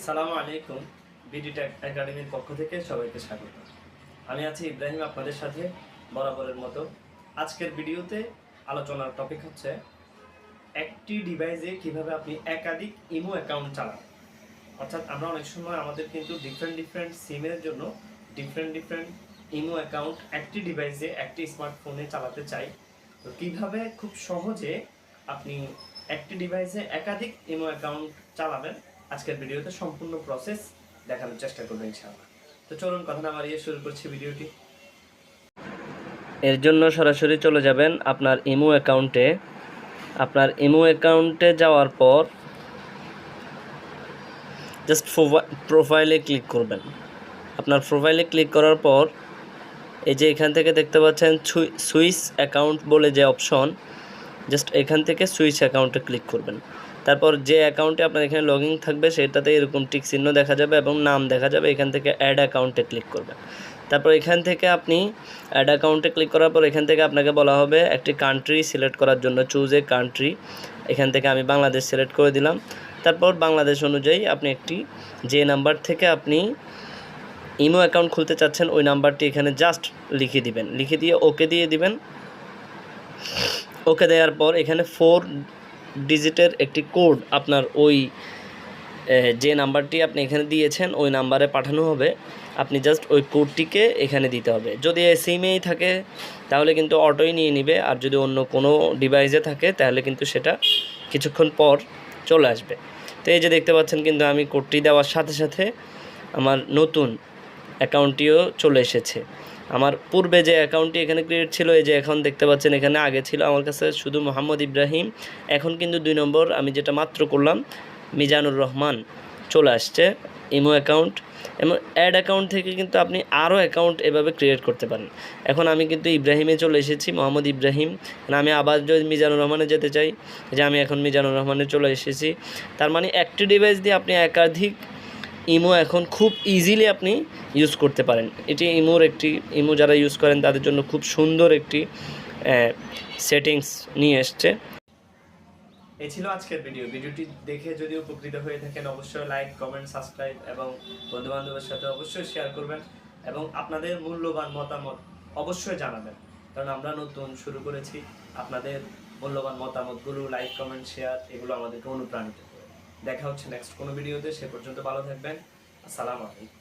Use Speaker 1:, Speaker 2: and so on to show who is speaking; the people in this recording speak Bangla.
Speaker 1: আসসালামু আলাইকুম, বিডি টেক একাডেমির পক্ষ থেকে সবাইকে স্বাগত। আমি আছি ইব্রাহিম আপনাদের সাথে বরাবরের মতো। আজকের ভিডিওতে আলোচনার টপিক হচ্ছে একটি ডিভাইসে কীভাবে আপনি একাধিক ইমো অ্যাকাউন্ট চালান। অর্থাৎ আমরা অনেক সময় আমাদের কিন্তু ডিফারেন্ট ডিফারেন্ট সিমের জন্য ডিফারেন্ট ডিফারেন্ট ইমো অ্যাকাউন্ট একটি ডিভাইসে একটি স্মার্টফোনে চালাতে চাই। তো কীভাবে খুব সহজে আপনি একটি ডিভাইসে একাধিক ইমো অ্যাকাউন্ট চালাবেন? আজকের ভিডিওতে সম্পূর্ণ প্রসেস দেখানোর চেষ্টা করব ইনশাআল্লাহ। তো চলুন, কথা না বাড়িয়ে শুরু করছি ভিডিওটি।
Speaker 2: এর জন্য সরাসরি চলে যাবেন আপনার ইমো অ্যাকাউন্টে। আপনার ইমো অ্যাকাউন্টে যাওয়ার পর জাস্ট প্রোফাইলে ক্লিক করবেন। আপনার প্রোফাইলে ক্লিক করার পর এই যে এখান থেকে দেখতে পাচ্ছেন সুইচ অ্যাকাউন্ট বলে যে অপশন জাস্ট এখান থেকে সুইচ অ্যাকাউন্টে ক্লিক করবেন। তারপর যে অ্যাকাউন্টে আপনার এখানে লগ থাকবে, সেটাতে এরকম টিক চিহ্ন দেখা যাবে এবং নাম দেখা যাবে। এখান থেকে অ্যাড অ্যাকাউন্টে ক্লিক করবেন তারপর এখান থেকে আপনি অ্যাড অ্যাকাউন্টে ক্লিক করার পর এখান থেকে আপনাকে বলা হবে একটি কান্ট্রি সিলেক্ট করার জন্য। চুজ এ কান্ট্রি এখান থেকে আমি বাংলাদেশ সিলেক্ট করে দিলাম। তারপর বাংলাদেশ অনুযায়ী আপনি একটি, যে নাম্বার থেকে আপনি ইমো অ্যাকাউন্ট খুলতে চাচ্ছেন, ওই নাম্বারটি এখানে জাস্ট লিখে দিবেন। লিখে দিয়ে ওকে দিয়ে দিবেন। ওকে দেওয়ার পর এখানে ফোর ডিজিটের একটি কোড আপনার ওই যে নাম্বারটি আপনি এখানে দিয়েছেন, ওই নাম্বারে পাঠানো হবে। আপনি জাস্ট ওই কোডটিকে এখানে দিতে হবে। যদি সিমেই থাকে, তাহলে কিন্তু অটোই নিয়ে নিবে। আর যদি অন্য কোনো ডিভাইসে থাকে, তাহলে কিন্তু সেটা কিছুক্ষণ পর চলে আসবে। তো এই যে দেখতে পাচ্ছেন, কিন্তু আমি কোডটি দেওয়ার সাথে সাথে আমার নতুন অ্যাকাউন্টটিও চলে এসেছে। আমার পূর্বে যে অ্যাকাউন্টটি এখানে ক্রিয়েট ছিল, এই যে এখন দেখতে পাচ্ছেন এখানে আগে ছিল আমার কাছে শুধু মোহাম্মদ ইব্রাহিম। এখন কিন্তু দুই নম্বর, আমি যেটা মাত্র করলাম, মিজানুর রহমান চলে আসছে ইমো অ্যাকাউন্ট এবং অ্যাড অ্যাকাউন্ট থেকে কিন্তু আপনি আরও অ্যাকাউন্ট এভাবে ক্রিয়েট করতে পারেন। এখন আমি কিন্তু ইব্রাহিমে চলে এসেছি, মোহাম্মদ ইব্রাহিম। আমি আবার যদি মিজানুর রহমানে যেতে চাই যে আমি এখন মিজানুর রহমানে চলে এসেছি। তার মানে একটি ডিভাইস দিয়ে আপনি একাধিক ইমো এখন খুব ইজিলি আপনি ইউজ করতে পারেন। এটি ইমোর একটি, ইমো যারা ইউজ করেন তাদের জন্য খুব সুন্দর একটি সেটিংস নিয়ে এসছে।
Speaker 1: এ ছিল আজকের ভিডিও ভিডিওটি দেখে যদি উপকৃত হয়ে থাকেন, অবশ্যই লাইক কমেন্ট সাবস্ক্রাইব এবং বন্ধু বান্ধবের সাথে অবশ্যই শেয়ার করবেন এবং আপনাদের মূল্যবান মতামত অবশ্যই জানাবেন। কারণ আমরা নতুন শুরু করেছি, আপনাদের মূল্যবান মতামতগুলো লাইক কমেন্ট শেয়ার এগুলো আমাদেরকে অনুপ্রাণিত করে। দেখা হচ্ছে নেক্সট কোনো ভিডিওতে সে পর্যন্ত ভালো থাকবেন। আসসালামু আলাইকুম।